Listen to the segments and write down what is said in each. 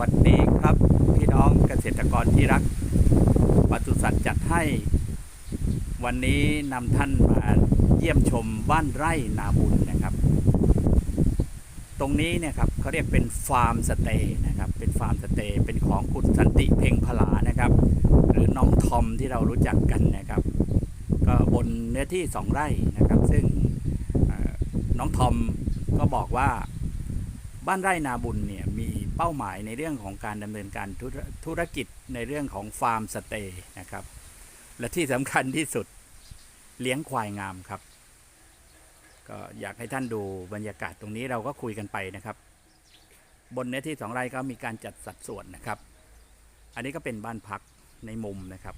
วัสดีครับ พี่น้องเกษตรกรที่รักปศุสัตว์จัดให้ วันนี้นำท่านมาเยี่ยมชมบ้านไร่นาบุญนะครับ ตรงนี้เนี่ยครับเขาเรียกเป็นฟาร์มสเตย์นะครับ เป็นฟาร์มสเตย์เป็นของคุณสันติเพ่งพลานะครับ หรือน้องทอมที่เรารู้จักกันนะครับ ก็บนเนื้อที่สองไร่นะครับ ซึ่งน้องทอมก็บอกว่าบ้านไร่นาบุญเนี่ยมี เป้าหมายในเรื่องของการดำเนินการธุรกิจในเรื่องของฟาร์มสเตย์นะครับ และที่สำคัญที่สุดเลี้ยงควายงามครับ ก็อยากให้ท่านดูบรรยากาศตรงนี้เราก็คุยกันไปนะครับ บนเนื้อที่สองไร่ก็มีการจัดสัดส่วนนะครับ อันนี้ก็เป็นบ้านพักในมุมนะครับ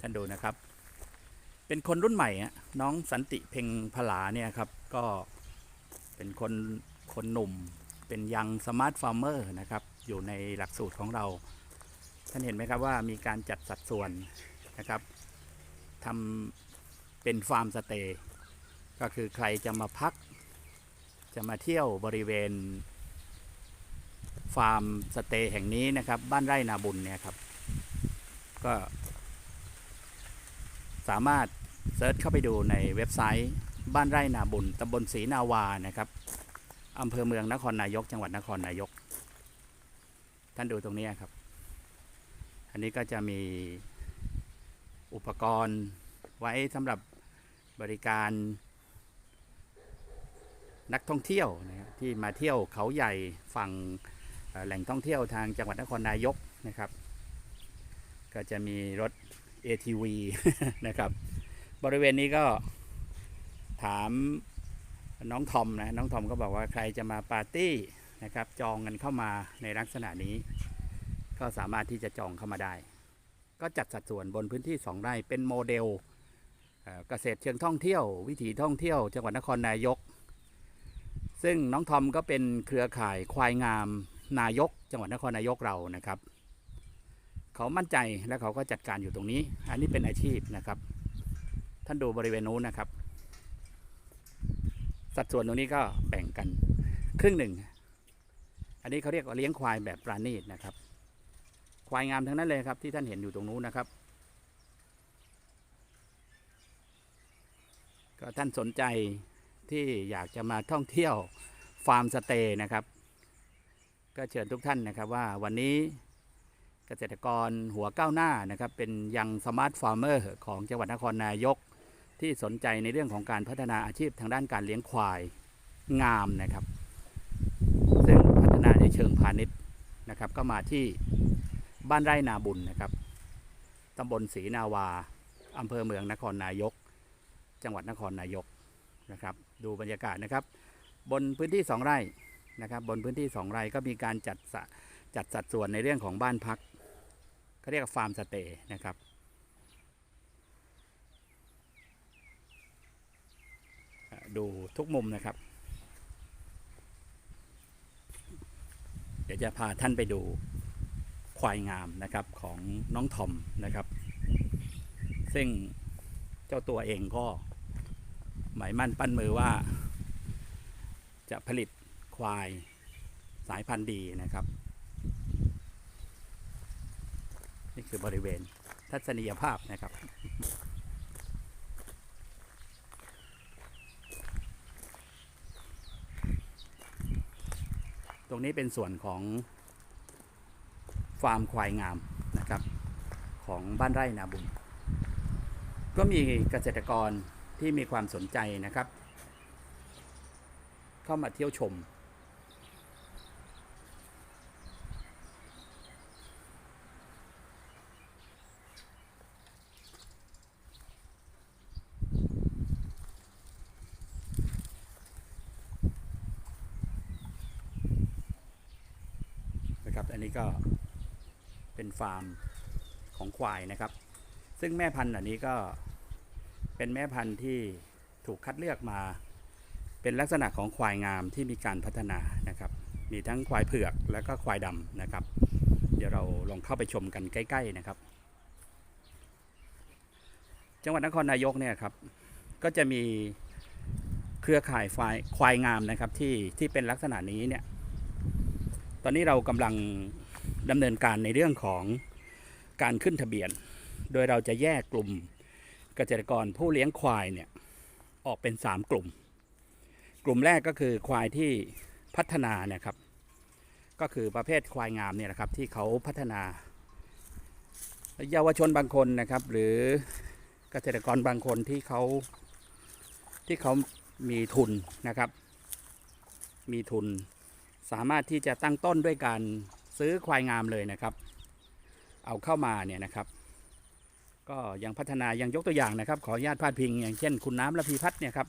ท่านดูนะครับ เป็นคนรุ่นใหม่น้องสันติเพ็งพลาเนี่ยครับก็เป็นคน คนหนุ่มเป็นยังสมาร์ทฟาร์มเมอร์นะครับ อยู่ในหลักสูตรของเรา ท่านเห็นไหมครับว่ามีการจัดสัดส่วนนะครับทำเป็นฟาร์มสเตย์ก็คือใครจะมาพัก จะมาเที่ยวบริเวณ ฟาร์มสเตย์แห่งนี้นะครับ บ้านไร่นาบุญเนี่ยครับ ก็ สามารถเซิร์ชเข้าไปดูในเว็บไซต์บ้านไร่นาบุญตำบลศรีนาวานะครับ อำเภอเมืองนครนายก จังหวัดนครนายก ท่านดูตรงนี้ครับ อันนี้ก็จะมีอุปกรณ์ไว้สำหรับบริการนักท่องเที่ยวนะครับที่มาเที่ยวเขาใหญ่ฝั่งแหล่งท่องเที่ยวทางจังหวัดนครนายกนะครับ ก็จะมีรถ ATV นะครับ บริเวณนี้ก็ถาม น้องทอมนะน้องทอมก็บอกว่าใครจะมาปาร์ตี้นะครับจองกันเข้ามาในลักษณะนี้ ก็สามารถที่จะจองเข้ามาได้ ก็จัดสัดส่วนบนพื้นที่ 2 ไร่เป็นโมเดลเอ่อเกษตรเชิงท่องเที่ยว วิถีท่องเที่ยว จังหวัดนครนายก ซึ่งน้องทอมก็เป็นเครือข่ายควายงามนายก จังหวัดนครนายกเรานะครับ เขามั่นใจและเขาก็จัดการอยู่ตรงนี้ อันนี้เป็นอาชีพนะครับ ท่านดูบริเวณนู้นนะครับ สัดส่วนตรงนี้ก็แบ่งกันครึ่งหนึ่ง อันนี้เขาเรียกว่าเลี้ยงควายแบบปราณีตนะครับ ควายงามทั้งนั้นเลยครับที่ท่านเห็นอยู่ตรงนู้นนะครับ ก็ท่านสนใจที่อยากจะมาท่องเที่ยวฟาร์มสเตย์นะครับ ก็เชิญทุกท่านนะครับว่าวันนี้เกษตรกรหัวก้าวหน้านะครับ เป็นยังสมาร์ทฟาร์มเมอร์ของจังหวัดนครนายก ที่สนใจในเรื่องของการพัฒนาอาชีพทางด้านการเลี้ยงควายงามนะครับ ซึ่งพัฒนาในเชิงพาณิชย์นะครับ ก็มาที่บ้านไร่นาบุญนะครับตำบลศรีนาวาอำเภอเมืองนครนายก จังหวัดนครนายกนะครับ ดูบรรยากาศนะครับ บนพื้นที่สองไร่นะครับ บนพื้นที่สองไร่ก็มีการจัดจัดสัดส่วนในเรื่องของบ้านพักเขาเรียกว่าฟาร์มสเตย์นะครับอ่า ดูทุกมุมนะครับ เดี๋ยวจะพาท่านไปดูควายงามนะครับของน้องทอมนะครับ ซึ่งเจ้าตัวเองก็หมายมั่นปั้นมือว่า จะผลิตควายสายพันธุ์ดีนะครับ นี่คือบริเวณทัศนียภาพนะครับ ตรงนี้เป็นส่วนของฟาร์มควายงามนะครับ ของบ้านไร่นาบุญ ก็มีเกษตรกรที่มีความสนใจนะครับ เข้ามาเที่ยวชม นะครับ อันนี้ก็เป็นฟาร์มของควายนะครับ ซึ่งแม่พันธุ์อันนี้ก็เป็นแม่พันธุ์ที่ถูกคัดเลือกมา เป็นลักษณะของควายงามที่มีการพัฒนานะครับ มีทั้งควายเผือกและก็ควายดำนะครับ เดี๋ยวเราลองเข้าไปชมกันใกล้ ๆนะครับ จังหวัดนครนายกเนี่ยครับ ก็จะมีเครือข่ายควายควายงามนะครับที่ที่เป็นลักษณะนี้เนี่ย ตอนนี้เรากำลังดำเนินการในเรื่องของการขึ้นทะเบียน โดยเราจะแยกกลุ่มเกษตรกรผู้เลี้ยงควายเนี่ยออกเป็น 3 กลุ่ม กลุ่มแรกก็คือควายที่พัฒนาเนะครับ ก็คือประเภทควายงามเนี่ยนะครับที่เขาพัฒนา เยาวชนบางคนนะครับ หรือเกษตรกรบางคนที่เขาที่เขามีทุนนะครับ มีทุน สามารถที่จะตั้งต้นด้วยการซื้อควายงามเลยนะครับ เอาเข้ามาเนี่ยนะครับ ก็ยังพัฒนายังยกตัวอย่างนะครับ ขออนุญาตพาดพิง อย่างเช่น คุณน้ำระพีพัฒน์เนี่ยครับ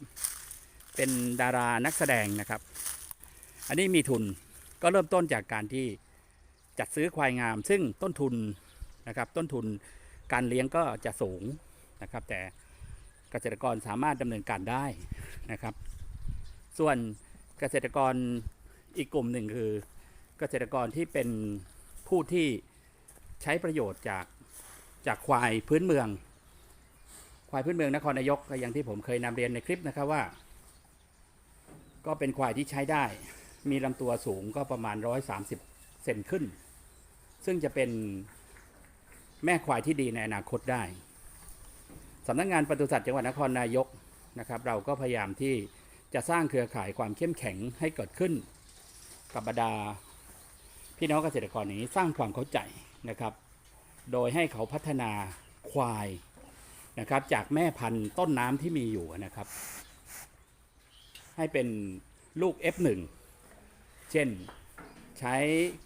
เป็นดารานักแสดงนะครับ อันนี้มีทุนก็เริ่มต้นจากการที่จัดซื้อควายงาม ซึ่งต้นทุนนะครับ ต้นทุนการเลี้ยงก็จะสูงนะครับ แต่เกษตรกรสามารถดำเนินการได้นะครับ ส่วนเกษตรกร อีกกลุ่มหนึ่งคือเกษตรกรที่เป็นผู้ที่ใช้ประโยชน์จากจากควายพื้นเมือง ควายพื้นเมืองนครนายกอย่างที่ผมเคยนำเรียนในคลิปนะครับว่า ก็เป็นควายที่ใช้ได้ มีลำตัวสูงก็ประมาณ 130เซนขึ้น ซึ่งจะเป็นแม่ควายที่ดีในอนาคตได้สำนักงานปศุสัตว์จังหวัดนครนายกนะครับ เราก็พยายามที่จะสร้างเครือข่ายความเข้มแข็งให้เกิดขึ้น กับบรรดา พี่น้องเกษตรกรนี้สร้างความเข้าใจนะครับ โดยให้เขาพัฒนาควายนะครับ จากแม่พันธุ์ต้นน้ำที่มีอยู่นะครับ ให้เป็นลูก F1 เช่นใช้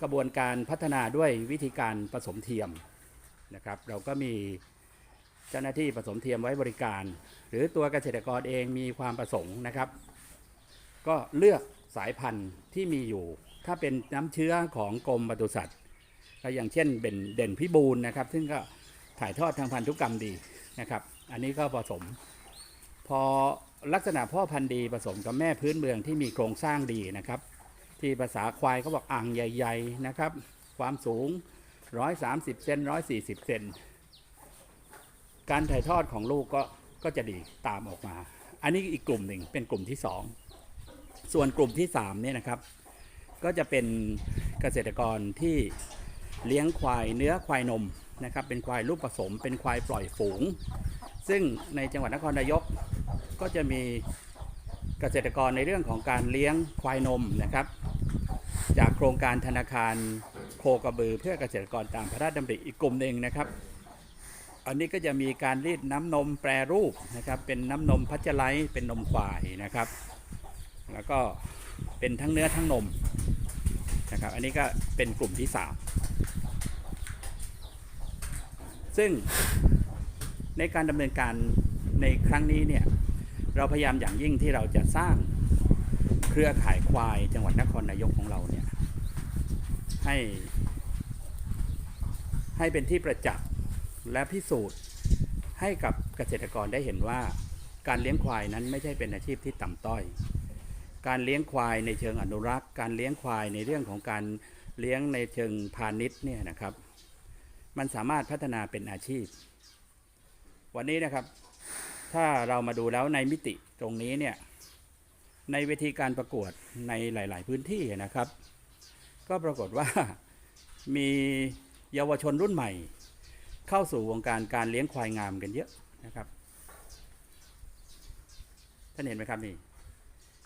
กระบวนการพัฒนาด้วยวิธีการผสมเทียมนะครับ เราก็มีเจ้าหน้าที่ผสมเทียมไว้บริการ หรือตัวเกษตรกรเองมีความประสงค์นะครับ ก็เลือก สายพันธุ์ที่มีอยู่ ถ้าเป็นน้ำเชื้อของกรมปศุสัตว์ก็อย่างเช่นเป็นเด่นพิบูลนะครับ ซึ่งก็ถ่ายทอดทางพันธุกรรมดีนะครับ อันนี้ก็ผสม พอลักษณะพ่อพันธุ์ดีผสมกับแม่พื้นเมืองที่มีโครงสร้างดีนะครับ ที่ภาษาควายเขาบอกอ่างใหญ่ ๆนะครับ ความสูง 130เซน140เซนการถ่ายทอดของลูกก็ก็จะดีตามออกมา อันนี้อีกกลุ่มหนึ่งเป็นกลุ่มที่2 ส่วนกลุ่มที่3เนี่ยนะครับ ก็จะเป็นเกษตรกรที่เลี้ยงควายเนื้อควายนมนะครับ เป็นควายลูกผสม เป็นควายปล่อยฝูง ซึ่งในจังหวัดนครนายกก็จะมีเกษตรกรในเรื่องของการเลี้ยงควายนมนะครับ จากโครงการธนาคารโคกระบือเพื่อเกษตรกรตามพระราชดำริอีกกลุ่มหนึ่งนะครับ อันนี้ก็จะมีการรีดน้ำนมแปรรูปนะครับ เป็นน้ำนมพัชไลเป็นนมควายนะครับ แล้วก็เป็นทั้งเนื้อทั้งนมนะครับ อันนี้ก็เป็นกลุ่มที่ 3 ซึ่งในการดำเนินการในครั้งนี้เนี่ยเราพยายามอย่างยิ่งที่เราจะสร้างเครือข่ายควายจังหวัดนครนายกของเราเนี่ยให้ให้เป็นที่ประจักษ์และพิสูจน์ให้กับเกษตรกรได้เห็นว่าการเลี้ยงควายนั้นไม่ใช่เป็นอาชีพที่ต่ำต้อย การเลี้ยงควายในเชิงอนุรักษ์ การเลี้ยงควายในเรื่องของการเลี้ยงในเชิงพาณิชย์เนี่ยนะครับ มันสามารถพัฒนาเป็นอาชีพ วันนี้นะครับ ถ้าเรามาดูแล้วในมิติตรงนี้เนี่ยในเวทีการประกวดในหลาย ๆ พื้นที่นะครับ ก็ปรากฏว่ามีเยาวชนรุ่นใหม่ เข้าสู่วงการการเลี้ยงควายงามกันเยอะนะครับท่านเห็นไหมครับนี่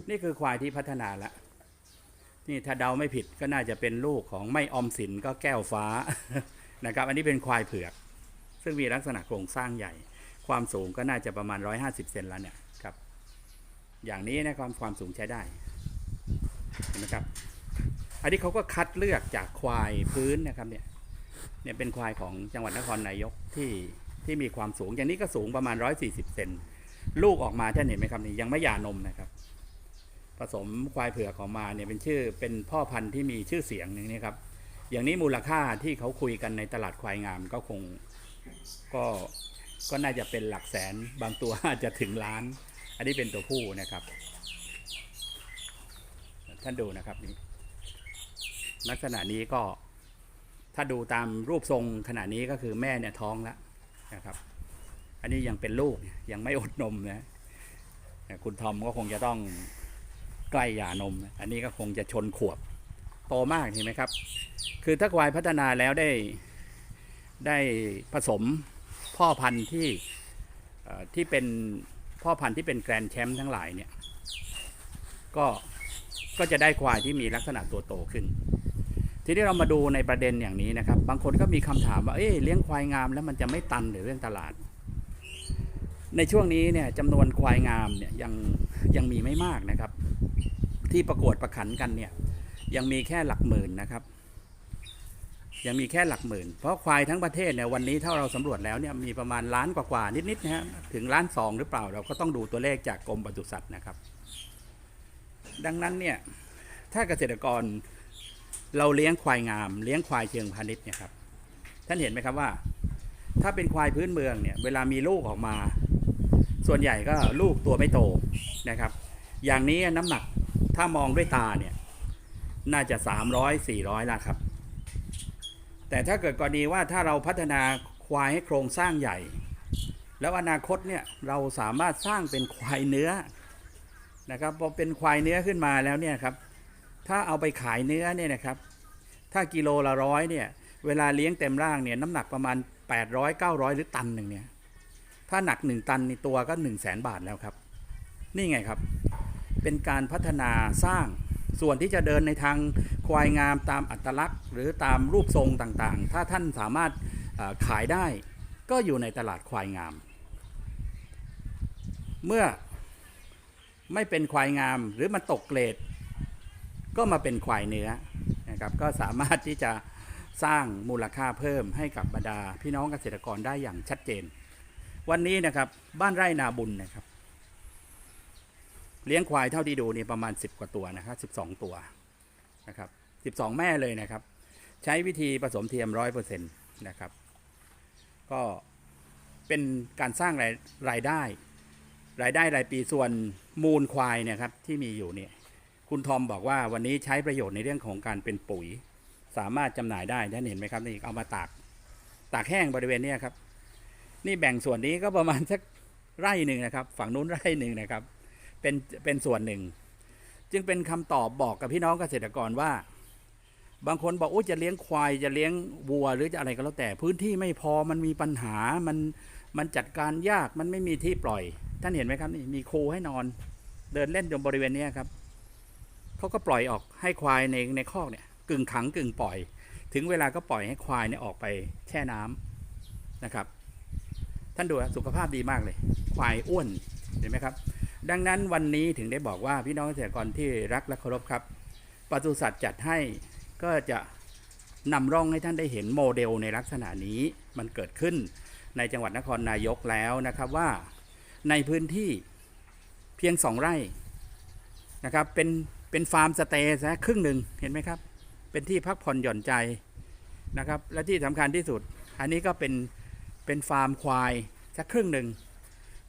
นี่คือควายที่พัฒนาแล้วนี่ถ้าเดาไม่ผิดก็น่าจะเป็นลูกของไม่ออมสินก็แก้วฟ้านะครับ อันนี้เป็นควายเผือก ซึ่งมีลักษณะโครงสร้างใหญ่ ความสูงก็น่าจะประมาณ 150 เซนแล้วเนี่ยครับ อย่างนี้นะความความสูงใช้ได้เห็นไหมครับ อันนี้เขาก็คัดเลือกจากควายพื้นนะครับเนี่ยเนี่ยเป็นควายของจังหวัดนครนายกที่ที่มีความสูง อย่างนี้ก็สูงประมาณ 140 เซน ลูกออกมาท่านเห็นไหมครับนี่ยังไม่หย่านมนะครับ สมควายเผือกออกมาเนี่ยเป็นชื่อเป็นพ่อพันธุ์ที่มีชื่อเสียงอย่างนี้ครับ อย่างนี้มูลค่าที่เขาคุยกันในตลาดควายงามก็คงก็ก็น่าจะเป็นหลักแสนบางตัวอาจจะถึงล้าน อันนี้เป็นตัวผู้นะครับ ท่านดูนะครับนี่ลักษณะนี้ก็ถ้าดูตามรูปทรงขณะนี้ก็คือแม่เนี่ยท้องแล้วนะครับ อันนี้ยังเป็นลูกยังไม่อดนมนะคุณทอมก็คงจะต้อง ใกล้หย่านม อันนี้ก็คงจะชนขวบโตมากเห็นไหมครับ คือถ้าควายพัฒนาแล้วได้ได้ผสมพ่อพันธุ์ที่ที่เป็นพ่อพันธุ์ที่เป็นแกรนแชมป์ทั้งหลายเนี่ยก็ก็จะได้ควายที่มีลักษณะตัวโตขึ้น ทีนี้เรามาดูในประเด็นอย่างนี้นะครับ บางคนก็มีคำถามว่าเอ๊ะเลี้ยงควายงามแล้วมันจะไม่ตันหรือเรื่องตลาด ในช่วงนี้เนี่ยจำนวนควายงามเนี่ยยังยังมีไม่มากนะครับ ที่ประกวดประขันกันเนี่ยยังมีแค่หลักหมื่นนะครับ ยังมีแค่หลักหมื่น เพราะควายทั้งประเทศเนี่ยวันนี้ถ้าเราสำรวจแล้วเนี่ยมีประมาณล้านกว่าๆนิดๆนะฮะถึงล้านสองหรือเปล่าเราก็ต้องดูตัวเลขจากกรมปศุสัตว์นะครับ ดังนั้นเนี่ยถ้าเกษตรกรเราเลี้ยงควายงาม เลี้ยงควายเชิงพาณิชย์เนี่ยครับท่านเห็นไหมครับว่า ถ้าเป็นควายพื้นเมืองเนี่ยเวลามีลูกออกมา ส่วนใหญ่ก็ลูกตัวไม่โตนะครับ อย่างนี้น้ำหนักถ้ามองด้วยตาเนี่ย น่าจะ 300 400ละครับ แต่ถ้าเกิดกรณีว่าถ้าเราพัฒนาควายให้โครงสร้างใหญ่ แล้วอนาคตเนี่ยเราสามารถสร้างเป็นควายเนื้อนะครับพอเป็นควายเนื้อขึ้นมาแล้วเนี่ยครับ ถ้าเอาไปขายเนื้อเนี่ยนะครับ ถ้ากิโลละร้อยเนี่ยเวลาเลี้ยงเต็มร่างเนี่ยน้ำหนักประมาณ 800 900 หรือตันหนึ่งเนี่ยถ้าหนัก 1 ตันในตัวก็ 1 0 0 0 0แสนบาทแล้วครับ นี่ไงครับ เป็นการพัฒนาสร้างส่วนที่จะเดินในทางควายงามตามอัตลักษณ์ หรือตามรูปทรงต่างๆ ถ้าท่านสามารถขายได้ก็อยู่ในตลาดควายงาม เมื่อไม่เป็นควายงามหรือมันตกเกรด ก็มาเป็นควายเนื้อนะครับก็สามารถที่จะสร้างมูลค่าเพิ่มให้กับบรรดาพี่น้องเกษตรกรได้อย่างชัดเจน วันนี้นะครับบ้านไร่นาบุญนะครับ เลี้ยงควายเท่าที่ดูนี่ประมาณ 10 กว่าตัวนะครับ12ตัวนะครับ12แม่เลยนะครับ ใช้วิธีผสมเทียมร้อยเปอร์เซ็นต์นะครับ ก็เป็นการสร้างรายรายได้ รายได้รายปีส่วนมูลควายเนี่ยครับที่มีอยู่เนี่ยคุณทอมบอกว่าวันนี้ใช้ประโยชน์ในเรื่องของการเป็นปุ๋ย สามารถจำหน่ายได้ท่านเห็นไหมครับนี่เอามาตากตากแห้งบริเวณเนี้ยครับ นี่แบ่งส่วนนี้ก็ประมาณสักไร่หนึ่งนะครับ ฝั่งนู้นไร่หนึ่งนะครับ เป็นเป็นส่วนหนึ่ง จึงเป็นคำตอบบอกกับพี่น้องเกษตรกรว่า บางคนบอกโอ้จะเลี้ยงควายจะเลี้ยงวัวหรือจะอะไรก็แล้วแต่พื้นที่ไม่พอมันมีปัญหามันมันจัดการยากมันไม่มีที่ปล่อย ท่านเห็นไหมครับนี่มีโคให้นอน เดินเล่นอยู่บริเวณนี้ครับเขาก็ปล่อยออกให้ควายในในคอกเนี่ยกึ่งขังกึ่งปล่อย ถึงเวลาก็ปล่อยให้ควายเนี่ยออกไปแช่น้ำนะครับ ท่านดูสุขภาพดีมากเลย ควายอ้วนเห็นไหมครับ ดังนั้นวันนี้ถึงได้บอกว่าพี่น้องเกษตรกรที่รักและเคารพครับปศุสัตว์จัดให้ก็จะนำร่องให้ท่านได้เห็นโมเดลในลักษณะนี้มันเกิดขึ้นในจังหวัดนครนายกแล้วนะครับว่าในพื้นที่เพียงสองไร่นะครับเป็นเป็นฟาร์มสเตย์ซะครึ่งหนึ่งเห็นไหมครับ เป็นที่พักผ่อนหย่อนใจนะครับ และที่สำคัญที่สุด อันนี้ก็เป็นเป็นฟาร์มควายสักครึ่งหนึ่ง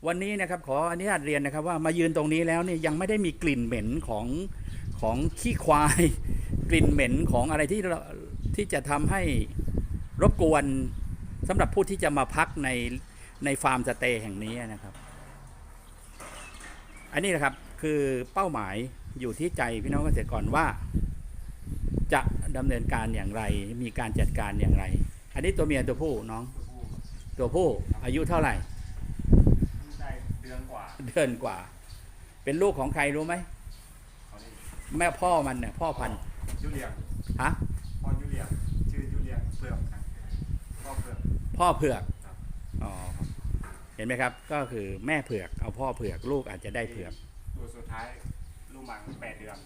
วันนี้นะครับขออนุญาตเรียนนะครับว่ามายืนตรงนี้แล้วเนี่ยยังไม่ได้มีกลิ่นเหม็นของของขี้ควาย กลิ่นเหม็นของอะไรที่ที่จะทำให้รบกวนสำหรับผู้ที่จะมาพักในในฟาร์มสเตย์แห่งนี้นะครับ อันนี้นะครับคือเป้าหมายอยู่ที่ใจพี่น้องเกษตรกรว่า จะดำเนินการอย่างไร มีการจัดการอย่างไร อันนี้ตัวเมียตัวผู้น้อง ตัวผู้อายุเท่าไหร่ เดือนกว่า เดือนกว่า เป็นลูกของใครรู้ไหมเขานี่แม่พ่อมันเนี่ยพ่อพันธุ์ยูเลียงฮะพ่อยูเลียงชื่อยูเลียงเปลือกครับพ่อเปลือกพ่อเผือกครับอ๋อเห็นไหมครับ ก็คือแม่เผือกเอาพ่อเผือกลูกอาจจะได้เผือกตัวสุดท้ายลูกหมังแปดเดือน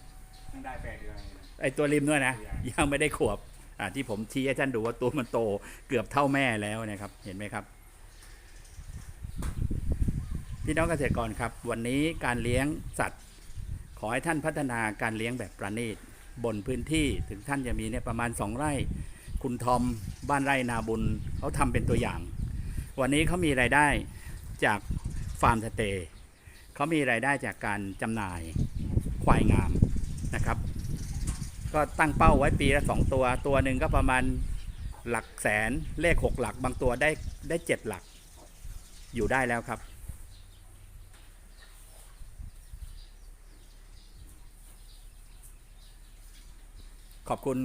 เพิ่งได้แปดเดือนเองนะไอตัวริมด้วยนะตัวใหญ่ยังไม่ได้ขวบอ่าที่ผมชี้ให้ท่านดูว่าตัวมันโตเกือบเท่าแม่แล้วนะครับ เห็นไหมครับ พี่น้องเกษตรกรครับ วันนี้การเลี้ยงสัตว์ ขอให้ท่านพัฒนาการเลี้ยงแบบประณีตบนพื้นที่ถึงท่านจะมีเนี่ยประมาณสองไร่ คุณทอมบ้านไร่นาบุญเขาทำเป็นตัวอย่าง วันนี้เขามีรายได้จากฟาร์มสเตย์เขามีรายได้จากการจำหน่ายควายงามนะครับ ก็ตั้งเป้าไว้ปีละสองตัว ตัวหนึ่งก็ประมาณหลักแสนเลขหกหลักบางตัวได้ได้เจ็ดหลักอยู่ได้แล้วครับ ขอบคุณ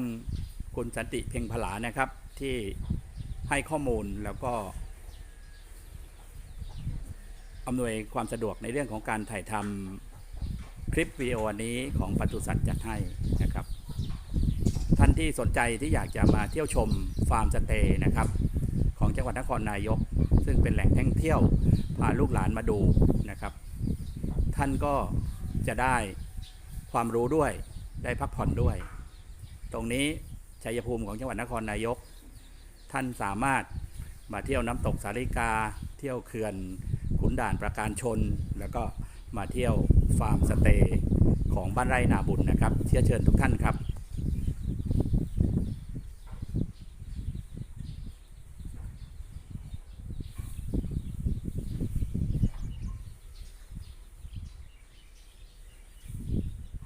คุณสันติเพ่งพลานะครับที่ให้ข้อมูลแล้วก็อำนวยความสะดวกในเรื่องของการถ่ายทำคลิปวิดีโอนี้ของปศุสัตว์จัดให้นะครับ ท่านที่สนใจที่อยากจะมาเที่ยวชมฟาร์มสเตย์นะครับ ของจังหวัดนครนายก ซึ่งเป็นแหล่งท่องเที่ยวพาลูกหลานมาดูนะครับ ท่านก็จะได้ความรู้ด้วยได้พักผ่อนด้วย ตรงนี้ชัยภูมิของจังหวัดนครนายก ท่านสามารถมาเที่ยวน้ำตกสาริกา เที่ยวเขื่อนขุนด่านประการชน แล้วก็มาเที่ยวฟาร์มสเตย์ของบ้านไร่นาบุญนะครับ เชื้อเชิญทุกท่านครับ